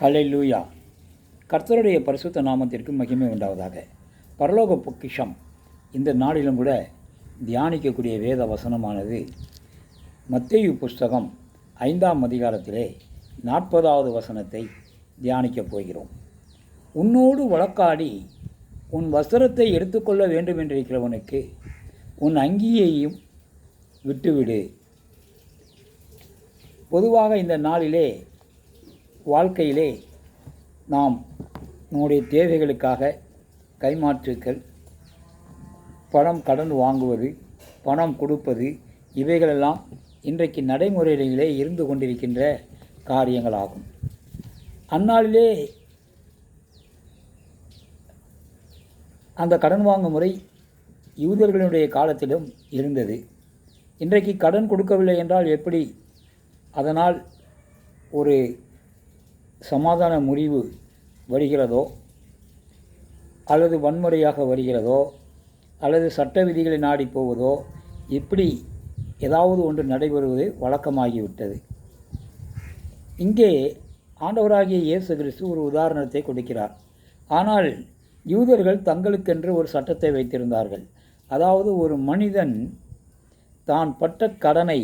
ஹalleluya கர்த்தருடைய பரிசுத்த நாமத்திற்கு மகிமை உண்டாவதாக. பரலோக பொக்கிஷம் இந்த நாளிலும் கூட தியானிக்கக்கூடிய வேத வசனமானது மத்தேயு புஸ்தகம் ஐந்தாம் அதிகாரத்திலே நாற்பதாவது வசனத்தை தியானிக்கப் போகிறோம். உன்னோடு வழக்காடி உன் வஸ்திரத்தை எடுத்துக்கொள்ள வேண்டும் என்றிருக்கிறவனுக்கு உன் அங்கியையும் விட்டுவிடு. பொதுவாக இந்த நாளிலே வாழ்க்கையிலே நாம் நம்முடைய தேவைகளுக்காக கைமாற்றுக்கள் பணம் கடன் வாங்குவது பணம் கொடுப்பது இவைகளெல்லாம் இன்றைக்கு நடைமுறையிலே இருந்து கொண்டிருக்கின்ற காரியங்களாகும். அந்நாளிலே அந்த கடன் வாங்கும் முறை யூதர்களுடைய காலத்திலும் இருந்தது. இன்றைக்கு கடன் கொடுக்கவில்லை என்றால் எப்படி? அதனால் ஒரு சமாதான முறிவு வருகிறதோ அல்லது வன்முறையாக வருகிறதோ அல்லது சட்ட விதிகளை நாடி போவதோ இப்படி ஏதாவது ஒன்று நடைபெறுவது வழக்கமாகிவிட்டது. இங்கே ஆண்டவராகிய இயேசு கிறிஸ்து ஒரு உதாரணத்தை கொடுக்கிறார். ஆனால் யூதர்கள் தங்களுக்கென்று ஒரு சட்டத்தை வைத்திருந்தார்கள். அதாவது ஒரு மனிதன் தான் பட்ட கடனை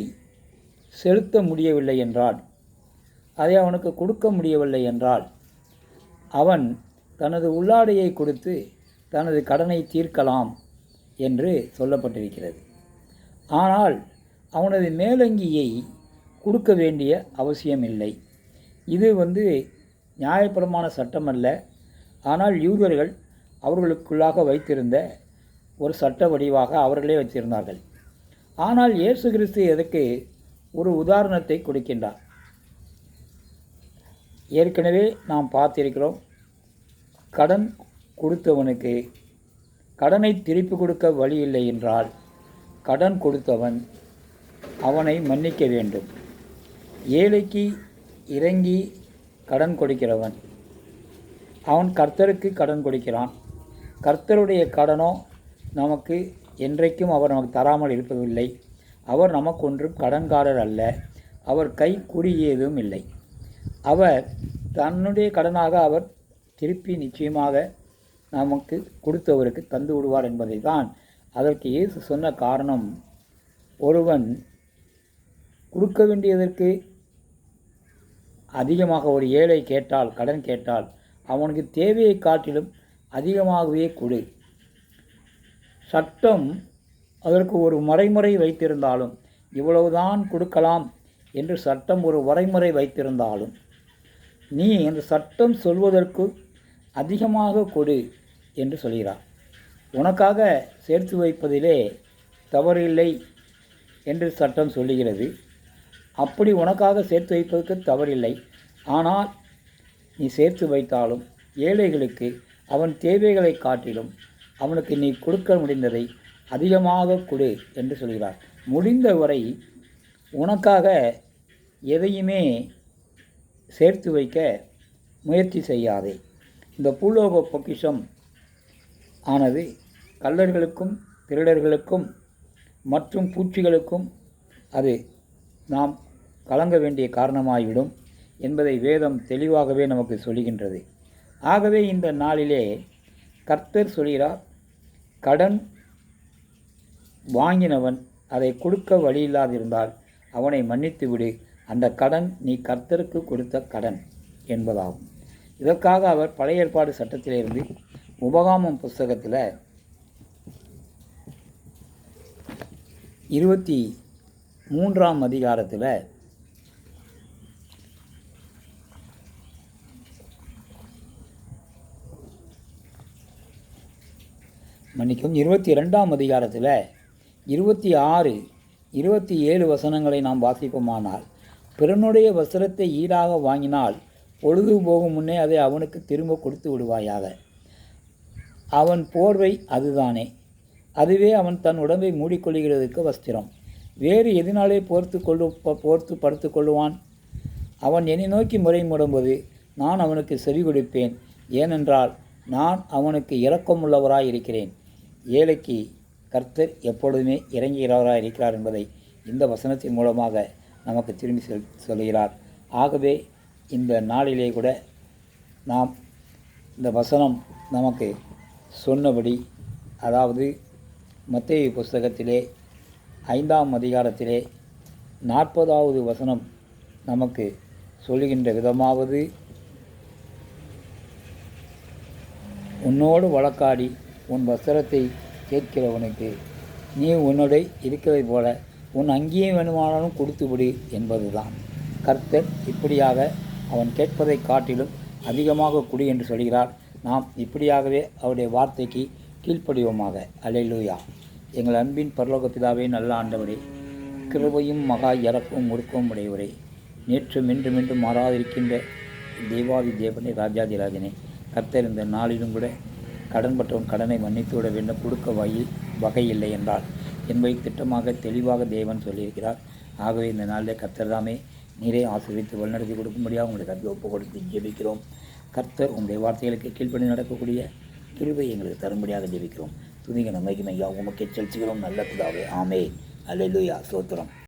செலுத்த முடியவில்லை என்றால் அதை அவனுக்கு கொடுக்க முடியவில்லை என்றால் அவன் தனது உள்ளாடையை கொடுத்து தனது கடனை தீர்க்கலாம் என்று சொல்லப்பட்டிருக்கிறது. ஆனால் அவனது மேலங்கியை கொடுக்க வேண்டிய அவசியமில்லை. இது வந்து நியாயப்பிரமாண சட்டம் அல்ல ஆனால் யூதர்கள் அவர்களுக்குள்ளாக வைத்திருந்த ஒரு சட்ட வடிவாக அவர்களே வைத்திருந்தார்கள் ஆனால் இயேசு கிறிஸ்து எதற்கு ஒரு உதாரணத்தை கொடுக்கின்றார். ஏற்கனவே நாம் பார்த்திருக்கிறோம் கடன் கொடுத்தவனுக்கு கடனை திருப்பி கொடுக்க வழி இல்லை என்றால் கடன் கொடுத்தவன் அவனை மன்னிக்க வேண்டும். ஏழைக்கு இறங்கி கடன் கொடுக்கிறவன் அவன் கர்த்தருக்கு கடன் கொடுக்கிறான். கர்த்தருடைய கடனோ நமக்கு என்றைக்கும் அவர் நமக்கு தராமல் இருப்பதில்லை. அவர் நமக்கொன்றும் கடன்காரர் அல்ல. அவர் கை குறியேதும் இல்லை. அவர் தன்னுடைய கடனாக அவர் திருப்பி நிச்சயமாக நமக்கு கொடுத்தவருக்கு தந்து விடுவார் என்பதை தான் அதற்கு இயேசு சொன்ன காரணம். ஒருவன் கொடுக்க வேண்டியதற்கு அதிகமாக ஒரு ஏழை கேட்டால் கடன் கேட்டால் அவனுக்கு தேவையை காட்டிலும் அதிகமாகவே கொடு. சட்டம் அதற்கு ஒரு மறைமுறை வைத்திருந்தாலும் இவ்வளவுதான் கொடுக்கலாம் என்று சட்டம் ஒரு வரைமுறை வைத்திருந்தாலும் நீ அந்த சட்டம் சொல்வதற்கு அதிகமாக கொடு என்று சொல்கிறார். உனக்காக சேர்த்து வைப்பதிலே தவறில்லை என்று சட்டம் சொல்லுகிறது. அப்படி உனக்காக சேர்த்து வைப்பதற்கு தவறில்லை. ஆனால் நீ சேர்த்து வைத்தாலும் ஏழைகளுக்கு அவன் தேவைகளை காட்டிலும் அவனுக்கு நீ கொடுக்க முடிந்ததை அதிகமாக கொடு என்று சொல்கிறார். முடிந்தவரை உனக்காக எதையுமே சேர்த்து வைக்க முயற்சி செய்யாதே. இந்த பூலோக பொக்கிஷம் ஆனது கள்ளர்களுக்கும் திருடர்களுக்கும் மற்றும் பூச்சிகளுக்கும் அது நாம் கலங்க வேண்டிய காரணமாகிவிடும் என்பதை வேதம் தெளிவாகவே நமக்கு சொல்கின்றது ஆகவே இந்த நாளிலே கர்த்தர் சொல்கிறார் கடன் வாங்கினவன் அதை கொடுக்க வழியில்லாதிருந்தால் அவனை மன்னித்து விடு அந்த கடன் நீ கர்த்தருக்கு கொடுத்த கடன் என்பதாகும். இதற்காக அவர் பழைய ஏற்பாடு சட்டத்திலிருந்து உபகாமம் புஸ்தகத்தில் இருபத்தி மூன்றாம் அதிகாரத்தில் மன்னிக்கும் இருபத்தி ரெண்டாம் அதிகாரத்தில் இருபத்தி ஆறு இருபத்தி ஏழு வசனங்களை நாம் வாசிப்போமானால் பிறனுடைய வஸ்திரத்தை ஈடாக வாங்கினால் பொழுது போகும் முன்னே அதை அவனுக்கு திரும்ப கொடுத்து விடுவாயாக. அவன் போர்வை அதுதானே. அதுவே அவன் தன் உடம்பை மூடிக்கொள்கிறதுக்கு வஸ்திரம். வேறு எதனாலே போர்த்து கொள்ளு போர்த்து படுத்து கொள்ளுவான்? அவன் என்னை நோக்கி முறை முடும்போது நான் அவனுக்கு செவி கொடுப்பேன். ஏனென்றால் நான் அவனுக்கு இரக்கமுள்ளவராய் இருக்கிறேன். ஏழைக்கு கர்த்தர் எப்பொழுதுமே இறங்குகிறவராக இருக்கிறார் என்பதை இந்த வசனத்தின் மூலமாக நமக்கு திரும்பி சொல் சொல்கிறார். ஆகவே இந்த நாளிலே கூட நாம் இந்த வசனம் நமக்கு சொன்னபடி அதாவது மத்திய புஸ்தகத்திலே ஐந்தாம் அதிகாரத்திலே நாற்பதாவது வசனம் நமக்கு சொல்லுகின்ற விதமாவது உன்னோடு வழக்காடி உன் வஸ்திரத்தை கேட்கிறவனுக்கு நீ உன்னோட இருக்கிறதை போல உன் அங்கேயே வேணுமானாலும் கொடுத்துவிடு என்பதுதான். கர்த்தர் இப்படியாக அவன் கேட்பதை காட்டிலும் அதிகமாக குடி என்று சொல்கிறார். நாம் இப்படியாகவே அவருடைய வார்த்தைக்கு கீழ்ப்படிவோமாக. அலையிலூயா எங்கள் அன்பின் பரலோக பிதாவே நல்ல ஆண்டவரே கிருபையும் மகா இறக்கும் முறுக்கவும் உடையவரே நேற்று இன்றும் இன்றும் மாறாதிருக்கின்ற தேவாதி தேவனே ராஜாதிராஜனே கர்த்தர் இந்த நாளிலும் கூட கடன்பட்டவன் கடனை மன்னித்துவிட வேண்டும். கொடுக்க வகை வகையில்லை என்றால் என்பதை திட்டமாக தெளிவாக தேவன் சொல்லியிருக்கிறார். ஆகவே இந்த நாளிலே கர்த்தர் தாமே நீரே ஆசிரியத்து வழிநடத்தி கொடுக்கும்படியாக உங்களுடைய கருத்து ஒப்பு கொடுத்து ஜெபிக்கிறோம். கர்த்தர் உங்களுடைய வார்த்தைகளுக்கு கீழ்ப்படி நடக்கக்கூடிய கிருபை எங்களுக்கு தரும்படியாக ஜெபிக்கிறோம். துணிக நன்மைக்கு ஐயா உமக்கு செலுத்துகிறோம். நல்ல பிதாவே ஆமே அல்லேலூயா சோத்திரம்.